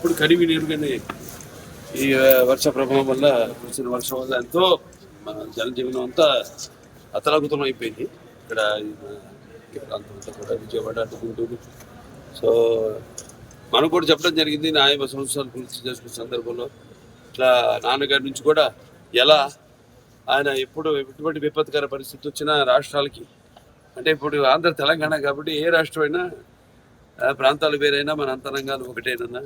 ఇప్పుడు కడివి కానీ ఈ వర్ష ప్రభావం వల్ల కురిసిన వర్షం వల్ల ఎంతో మన జనజీవనం అంతా అతలాకుతలం అయిపోయింది. ఇక్కడ ఈ ప్రాంతం అంతా కూడా విజయవాడ గుంటూరు సో మనం కూడా చెప్పడం జరిగింది నా యాభై సంవత్సరాలు పూర్తి చేసుకున్న సందర్భంలో. ఇట్లా నాన్నగారి నుంచి కూడా ఎలా ఆయన ఎప్పుడు ఎటువంటి విపత్కర పరిస్థితి వచ్చినా రాష్ట్రాలకి అంటే ఇప్పుడు ఆంధ్ర తెలంగాణ కాబట్టి ఏ రాష్ట్రం అయినా ప్రాంతాలు వేరైనా మన అంతరంగాలు ఒకటేనన్నా.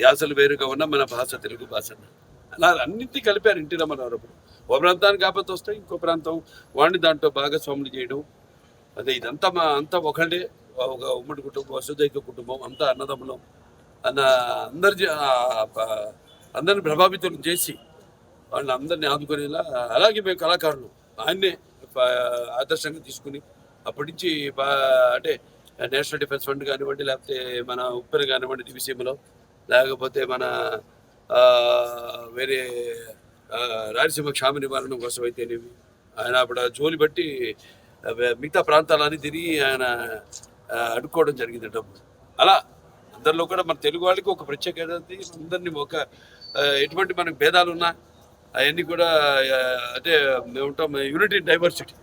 యాసలు వేరుగా ఉన్న మన భాష తెలుగు భాష అలా అన్నింటినీ కలిపారు ఇంటి రామారావు ఓ ప్రాంతానికి ఆపత్తి వస్తే ఇంకో ప్రాంతం. వాడిని దాంట్లో భాగస్వాములు చేయడం. అదే ఇదంతా మా అంతా ఒకళ్ళే. ఒక ఉమ్మడి కుటుంబం వసుదైక కుటుంబం అంతా అన్నదమ్ములం. అన్న అందరి అందరిని ప్రభావితం చేసి వాళ్ళని అందరినీ ఆదుకునేలా అలాగే మేము కళాకారులు. ఆయన్నే ఆదర్శంగా తీసుకుని అప్పటి నుంచి అంటే నేషనల్ డిఫెన్స్ ఫండ్ కానివ్వండి లేకపోతే మన ఉప్పెన కానివ్వండి దివిసీమలో లేకపోతే మన వేరే రాయలసీమ క్షామ నివారణ కోసం అయితేనేమి ఆయన అప్పుడు జోలి బట్టి మిగతా ప్రాంతాలన్నీ తిరిగి ఆయన అడుక్కోవడం జరిగింది డబ్బు అలా అందరిలో కూడా మన తెలుగు వాళ్ళకి ఒక ప్రత్యేకత అందరినీ ఒక ఎటువంటి మనకు భేదాలు ఉన్నా అవన్నీ కూడా అంటే మేము ఉంటాం యూనిటీ డైవర్సిటీ.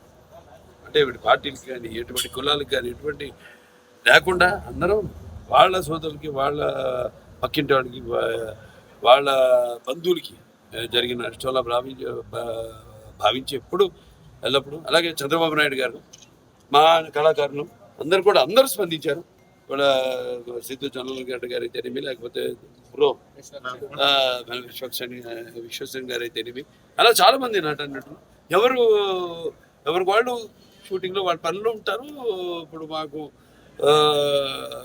అంటే వీటి పార్టీలకి కానీ ఎటువంటి కులాలకు కానీ ఎటువంటి లేకుండా అందరం వాళ్ళ సోదరులకి వాళ్ళ పక్కింటి వాళ్ళ బంధువులకి జరిగిన నష్టంలా భావించే భావించేప్పుడు భావించి ఎప్పుడు ఎల్లప్పుడూ అలాగే చంద్రబాబు నాయుడు గారు మా కళాకారులు అందరు కూడా అందరూ స్పందించారు. వాళ్ళ సిద్ధు చంద్రబాబు గారి గారు అయితేనేమి లేకపోతే బ్రో ఆ, మన విశ్వక్సేన్ విశ్వసేన్ గారు అయితేనేమి అలా చాలా మంది నట అన్నట్టు ఎవరు ఎవరు వాళ్ళు షూటింగ్లో వాళ్ళ పనులు ఉంటారు. ఇప్పుడు మాకు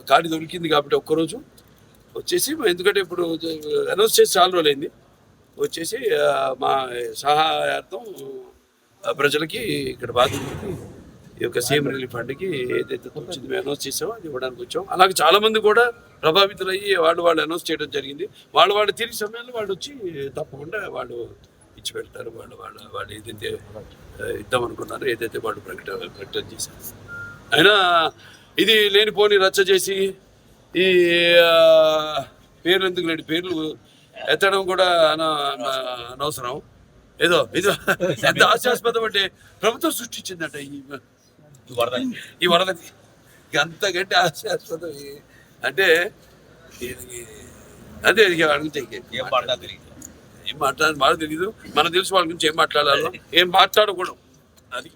కాడి దొరికింది కాబట్టి ఒక్కరోజు. వచ్చేసి ఎందుకంటే ఇప్పుడు అనౌన్స్ చేసి చాలా రోజులైంది. వచ్చేసి మా సహాయార్థం ప్రజలకి ఇక్కడ బాధితులకి ఈ యొక్క సీఎం రిలీఫ్ ఫండ్కి ఏదైతే వచ్చింది మేము అనౌన్స్ చేసామో అది ఇవ్వడానికి వచ్చాం. అలాగే చాలామంది కూడా ప్రభావితులయ్యి వాళ్ళు వాళ్ళు అనౌన్స్ చేయడం జరిగింది. వాళ్ళు వాళ్ళు తిరిగి సమయంలో వాళ్ళు వచ్చి తప్పకుండా వాళ్ళు ఇచ్చి పెడతారు. వాళ్ళు వాళ్ళు వాళ్ళు ఏదైతే ఇద్దాం అనుకున్నారో ఏదైతే వాళ్ళు ప్రకటన ప్రకటన చేశారు. అయినా ఇది లేనిపోని రచ్చ చేసి ఈ పేర్లు ఎందుకు లేని పేర్లు ఎత్తడం కూడా అన అన- అనవసరం. ఏదో ఏదో ఎంత హాస్యాస్పదం అంటే ప్రభుత్వం సృష్టించిందట ఈ ఈ వరదని ఇక అంతకంటే హాస్యాస్పదం ఈ- అంటే అదే ఇక అడిగితే ఏం మాట్లాడాలి బాగా తెలియదు మనకు తెలుసు వాళ్ళ గురించి ఏం మాట్లాడాలో. ఏం మాట్లాడకూడదు. అది?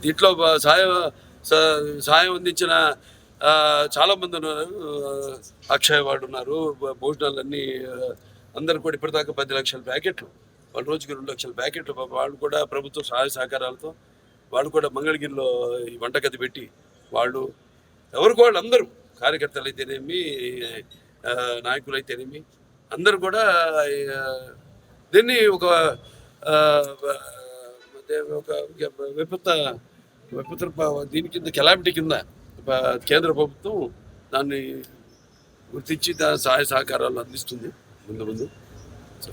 దీంట్లో సాయం సాయం అందించిన చాలామంది చాలా మంది ఉన్నారు. అక్షయ అక్షయ్ వాడు ఉన్నారు. భోజనాలన్నీ అందరు కూడా ఇప్పటిదాకా పది లక్షల ప్యాకెట్లు వాళ్ళ రోజుకి రెండు లక్షల ప్యాకెట్లు వాళ్ళు కూడా ప్రభుత్వ సహాయ సహకారాలతో వాళ్ళు కూడా మంగళగిరిలో ఈ వంటగది పెట్టి వాళ్ళు ఎవరికి వాళ్ళు అందరూ కార్యకర్తలు అయితేనేమి నాయకులు అయితేనేమి అందరూ కూడా దీన్ని ఒక ఒక విపత్త విపత్ర దీని కింద కెలామిటీ కింద కేంద్ర ప్రభుత్వం దాన్ని గుర్తించి దాని సహాయ సహకారాలు అందిస్తుంది ముందు ముందు. సో